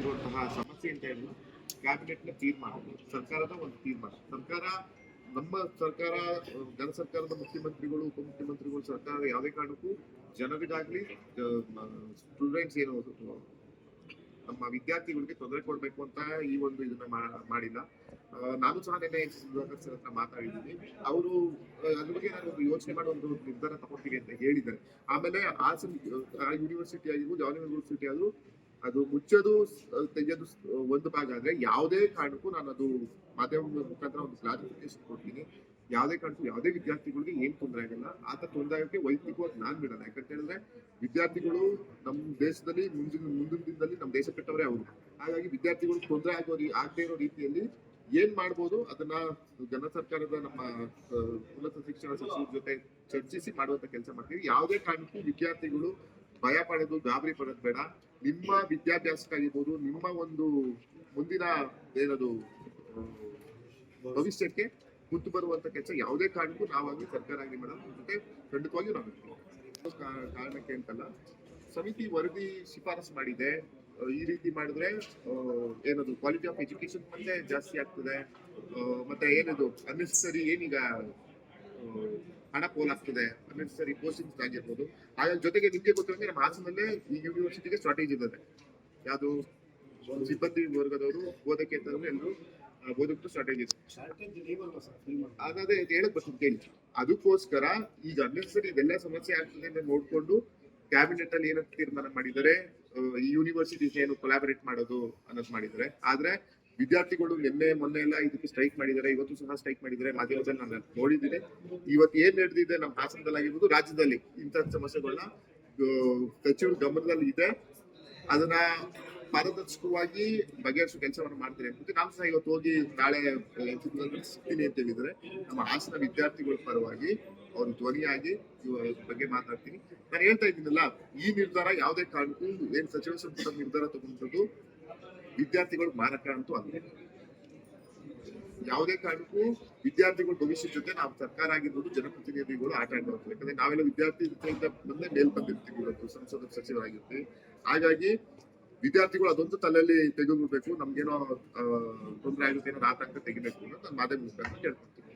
ಇರುವಂತಹ ಸಮಸ್ಯೆ ಅಂತ ಹೇಳಿದ್ರು ಕ್ಯಾಬಿನೆಟ್ನ ತೀರ್ಮಾನ ಸರ್ಕಾರದ ಒಂದು ತೀರ್ಮಾನ ಸರ್ಕಾರ, ನಮ್ಮ ಸರ್ಕಾರ ಜನ ಸರ್ಕಾರದ ಮುಖ್ಯಮಂತ್ರಿಗಳು, ಉಪಮುಖ್ಯಮಂತ್ರಿಗಳು ಸರ್ಕಾರ ಯಾವುದೇ ಕಾರಣಕ್ಕೂ ಜನರಿಗಾಗ್ಲಿ ಸ್ಟೂಡೆಂಟ್ಸ್ ಏನು, ನಮ್ಮ ವಿದ್ಯಾರ್ಥಿಗಳಿಗೆ ತೊಂದರೆ ಕೊಡ್ಬೇಕು ಅಂತ ಈ ಒಂದು ಇದನ್ನ ಮಾಡಿಲ್ಲ. ನಾನು ಸಹ ನಿನ್ನೆ ಸುಧಾಕರ್ ಹತ್ರ ಮಾತಾಡಿದ್ದೀನಿ. ಅವರು ಅದ್ರ ಬಗ್ಗೆ ನಾನು ಒಂದು ಯೋಚನೆ ಮಾಡಿ ಒಂದು ನಿರ್ಧಾರ ತಗೊಳ್ತೀವಿ ಅಂತ ಹೇಳಿದ್ದಾರೆ. ಆಮೇಲೆ ಆ ಯೂನಿವರ್ಸಿಟಿ ಆಗಿರ್ಬೋದು, ಯಾವ ಯೂನಿವರ್ಸಿಟಿ ಆದ್ರೂ ಅದು ಮುಚ್ಚೋದು ತೆಗೆಯೋದು ಒಂದು ಭಾಗ ಆದ್ರೆ ಯಾವುದೇ ಕಾರಣಕ್ಕೂ ನಾನು ಅದು ಮಾಧ್ಯಮದ ಮುಖಾಂತರ ಒಂದು ಕ್ಲಾರಿಫಿಕೇಶನ್ ಕೊಡ್ತೀನಿ. ಯಾವುದೇ ಕಾರಣಕ್ಕೂ ಯಾವುದೇ ವಿದ್ಯಾರ್ಥಿಗಳಿಗೆ ಏನ್ ತೊಂದರೆ ಆಗಲ್ಲ. ಆತ ತೊಂದರೆ ಆಗೋಕ್ಕೆ ವೈಯಕ್ತಿಕವಾಗಿ ನಾನ್ ಬಿಡಲ್ಲ. ಯಾಕಂತ ಹೇಳಿದ್ರೆ ವಿದ್ಯಾರ್ಥಿಗಳು ನಮ್ಮ ದೇಶದಲ್ಲಿ ಮುಂದಿನ ಮುಂದಿನ ದಿನದಲ್ಲಿ ನಮ್ಮ ದೇಶ ಕಟ್ಟವರೇ ಅವರು. ಹಾಗಾಗಿ ವಿದ್ಯಾರ್ಥಿಗಳು ತೊಂದರೆ ಆಗೋ ಆಗದೇ ಇರೋ ರೀತಿಯಲ್ಲಿ ಏನ್ ಮಾಡ್ಬೋದು ಅದನ್ನ ಜನ ಸರ್ಕಾರದ ನಮ್ಮ ಉನ್ನತ ಶಿಕ್ಷಣ ಸಚಿವರ ಜೊತೆ ಚರ್ಚಿಸಿ ಮಾಡುವಂತ ಕೆಲಸ ಮಾಡ್ತೀವಿ. ಯಾವುದೇ ಕಾರಣಕ್ಕೂ ವಿದ್ಯಾರ್ಥಿಗಳು ಭಯ ಪಡೆದು, ಗಾಬರಿ ಪಡೋದು ಬೇಡ. ನಿಮ್ಮ ವಿದ್ಯಾಭ್ಯಾಸಕ್ಕಾಗಿರ್ಬೋದು ನಿಮ್ಮ ಒಂದು ಮುಂದಿನ ಏನದು, ಭವಿಷ್ಯಕ್ಕೆ ಮುಂದೆ ಬರುವಂತ ಕೆಲಸ ಯಾವುದೇ ಕಾರಣಕ್ಕೂ ನಾವಾಗಿ ಸರ್ಕಾರ ಆಗಲಿ ಮೇಡಮ್ ಜೊತೆ ಖಂಡಿತವಾಗಿಯೂ ನಾವು ಕಾರಣಕ್ಕೆ ಅಂತಲ್ಲ. ಸಮಿತಿ ವರದಿ ಶಿಫಾರಸು ಮಾಡಿದೆ. ಈ ರೀತಿ ಮಾಡಿದ್ರೆ ಏನದು ಕ್ವಾಲಿಟಿ ಆಫ್ ಎಜುಕೇಶನ್ ಮತ್ತೆ ಜಾಸ್ತಿ ಆಗ್ತದೆ. ಮತ್ತೆ ಏನದು ಅನ್ನೆಸರಿ ಏನೀಗ ಹಣ ಪೋಲಾಗ್ತದೆ ಅನ್ನೆಸರಿ ಪೋಸ್ಟಿಂಗ್ಸ್ ಆಗಿರ್ಬೋದು. ಹಾಗೆ ಜೊತೆಗೆ ನಿಮ್ಗೆ ಗೊತ್ತಿರೋಂಗೆ ನಮ್ಮ ಹಾಸನಲ್ಲೇ ಈ ಯೂನಿವರ್ಸಿಟಿಗೆ ಸ್ಟ್ರಾಟಜಿ ಇದೆ ಯಾವುದು ಸಿಬ್ಬಂದಿ ವರ್ಗದವರು ಓದಕ್ಕೆ ಅಂತಂದ್ರೆ ಎಲ್ಲರೂ ಓದಕ್ಕೂ ಸ್ಟ್ರಾಟಜಿ ಇದೆ ಇದು ಹೇಳಕ್ ಬರ್ತೀನಿ ಕೇಳಿ. ಅದಕ್ಕೋಸ್ಕರ ಈಗ ಅನ್ನೆಸರಿ ಇದೆಲ್ಲ ಸಮಸ್ಯೆ ಆಗ್ತದೆ ಅಂತ ನೋಡ್ಕೊಂಡು ಕ್ಯಾಬಿನೆಟ್ ಅಲ್ಲಿ ಏನಂತ ತೀರ್ಮಾನ ಮಾಡಿದರೆ ಈ ಯೂನಿವರ್ಸಿಟಿ ಏನು ಕೊಲಾಬರೇಟ್ ಮಾಡೋದು ಅನ್ನೋದು ಮಾಡಿದರೆ ಆದ್ರೆ ವಿದ್ಯಾರ್ಥಿಗಳು ನಿನ್ನೆ, ಮೊನ್ನೆ ಎಲ್ಲ ಇದಕ್ಕೆ ಸ್ಟ್ರೈಕ್ ಮಾಡಿದ್ದಾರೆ, ಇವತ್ತು ಸಹ ಸ್ಟ್ರೈಕ್ ಮಾಡಿದ್ದಾರೆ. ಮಾಧ್ಯಮದಲ್ಲಿ ನಾನು ನೋಡಿದ್ದೀನಿ. ಇವತ್ತು ಏನ್ ನಡೆದಿದೆ ನಮ್ಮ ಹಾಸನದಲ್ಲಿ ಆಗಿರ್ಬೋದು, ರಾಜ್ಯದಲ್ಲಿ ಇಂತ ಸಮಸ್ಯೆಗಳನ್ನ ಸಚಿವರು ಗಮನದಲ್ಲಿ ಇದೆ. ಅದನ್ನ ಪಾರದರ್ಶಕವಾಗಿ ಬಗೆಹರಿಸೋ ಕೆಲಸವನ್ನು ಮಾಡ್ತಾರೆ ಅಂತ ನಾನು ಸಹ ಇವತ್ತು ಹೋಗಿ ನಾಳೆ ಸಿಗ್ತೀನಿ ಅಂತ ಹೇಳಿದ್ರೆ ನಮ್ಮ ಹಾಸನ ವಿದ್ಯಾರ್ಥಿಗಳ ಪರವಾಗಿ ಅವ್ರ ಧ್ವನಿಯಾಗಿ ಬಗ್ಗೆ ಮಾತಾಡ್ತೀನಿ. ನಾನು ಹೇಳ್ತಾ ಇದ್ದೀನಲ್ಲ, ಈ ನಿರ್ಧಾರ ಯಾವುದೇ ಕಾರಣಕ್ಕೂ ಏನ್ ಸಚಿವ ಸಂಪುಟ ನಿರ್ಧಾರ ತಗೊಂಡದ್ದು ವಿದ್ಯಾರ್ಥಿಗಳು ಮಾರಕ ಅಂತೂ ಅಲ್ಲ. ಯಾವುದೇ ಕಾರಣಕ್ಕೂ ವಿದ್ಯಾರ್ಥಿಗಳ ಭವಿಷ್ಯದ ಜೊತೆ ನಾವು ಸರ್ಕಾರ ಆಗಿರ್ಬೋದು, ಜನಪ್ರತಿನಿಧಿಗಳು ಆಟ ಆಡಬೇಕು. ಯಾಕಂದ್ರೆ ನಾವೆಲ್ಲ ವಿದ್ಯಾರ್ಥಿ ಬಂದೇ ಮೇಲ್ ಬಂದಿರ್ತೀವಿ ಇವತ್ತು ಸಂಸದ ಸಚಿವರಾಗಿರ್ತೀವಿ. ಹಾಗಾಗಿ ವಿದ್ಯಾರ್ಥಿಗಳು ಅದೊಂದು ತಲೆಯಲ್ಲಿ ತೆಗೆದುಬಿಡ್ಬೇಕು. ನಮ್ಗೇನೋ ತೊಂದರೆ ಆಗುತ್ತೆ, ಏನೋ ಆತಂಕ ತೆಗಿಬೇಕು ಅಂತ ನಾನು ಮಾಧ್ಯಮ ಕೇಳ್ಕೊಳ್ತೀನಿ.